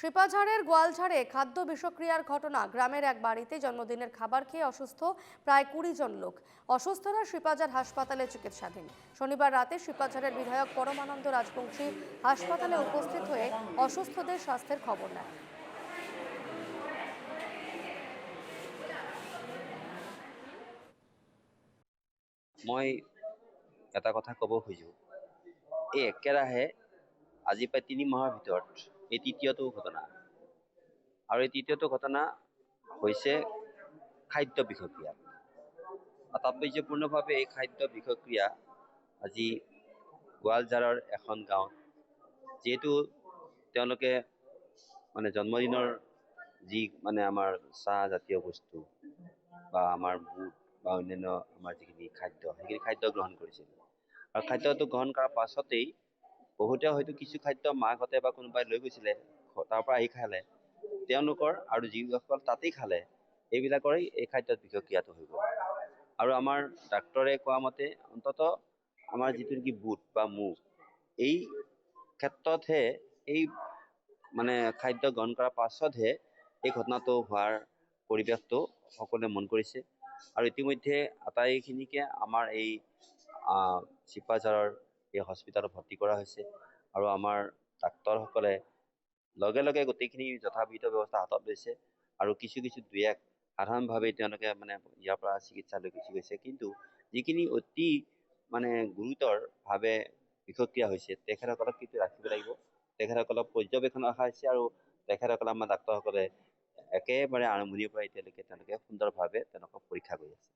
শিপাঝাড়ের গোয়ালঝাড়ে খাদ্য বিষক্রিয়ার ঘটনা। গ্রামের এক বাড়িতে জন্মদিনের খাবার খেয়ে অসুস্থ প্রায় কুড়ি জন লোক। অসুস্থরা শিপাঝাড় হাসপাতালে চিকিৎসাধীন। শনিবার রাতে শিপাঝাড়ের বিধায়ক পরমানন্দ রাজবংশী হাসপাতালে উপস্থিত হয়ে অসুস্থদের স্বাস্থ্যের খবর নেন। মই এটা কথা ক'ব খোজোঁ। এই একেৰাহে আজি প্ৰায় তিনি মাহৰ ভিতৰত এই তৃতীয়টো ঘটনা। আৰু এই তৃতীয়টো ঘটনা হৈছে খাদ্য বিষক্ৰিয়া। তাৎপৰ্যপূৰ্ণভাৱে এই খাদ্য বিষক্ৰিয়া আজি গোৱালঝাৰৰ এখন গাঁৱত যিহেতু তেওঁলোকে মানে জন্মদিনৰ যি মানে আমাৰ চাহ জাতীয় বস্তু বা আমাৰ বুট বা অন্যান্য আমাৰ যিখিনি খাদ্য সেইখিনি খাদ্য গ্ৰহণ কৰিছিল। আৰু খাদ্যটো গ্ৰহণ কৰাৰ পাছতেই বহুতে হয়তো কিছু খাদ্য মাকহঁতে বা কোনোবাই লৈ গৈছিলে তাৰ পৰা আহি খালে। তেওঁলোকৰ আৰু যিসকল তাতেই খালে। এইবিলাকৰেই এই খাদ্যত বিষক্ৰিয়াটো হৈ গ'ল। আৰু আমাৰ ডাক্তৰে কোৱা মতে অন্তত আমাৰ যিটো নেকি বুট বা মুগ এই ক্ষেত্ৰতহে এই মানে খাদ্য গ্ৰহণ কৰাৰ পাছতহে এই ঘটনাটো হোৱাৰ পৰিৱেশটো সকলোৱে মন কৰিছে। আৰু ইতিমধ্যে আটাইখিনিকে আমাৰ এই চিপাঝাৰৰ এই হস্পিটালত ভৰ্তি কৰা হৈছে। আৰু আমাৰ ডাক্তৰসকলে লগে লগে গোটেইখিনি যথাবিহিত ব্যৱস্থা হাতত লৈছে। আৰু কিছু কিছু দুই এক সাধাৰণভাৱে তেওঁলোকে মানে ইয়াৰ পৰা চিকিৎসালয় গুচি গৈছে। কিন্তু যিখিনি অতি মানে গুৰুতৰভাৱে বিষক্ৰিয়া হৈছে তেখেতসকলক কিন্তু ৰাখিব লাগিব। তেখেতসকলক পৰ্যবেক্ষণ ৰখা হৈছে আৰু তেখেতসকলে আমাৰ ডাক্তৰসকলে একেবাৰে আৰম্ভণিৰ পৰা এতিয়ালৈকে তেওঁলোকে সুন্দৰভাৱে তেওঁলোকক পৰীক্ষা কৰি আছে।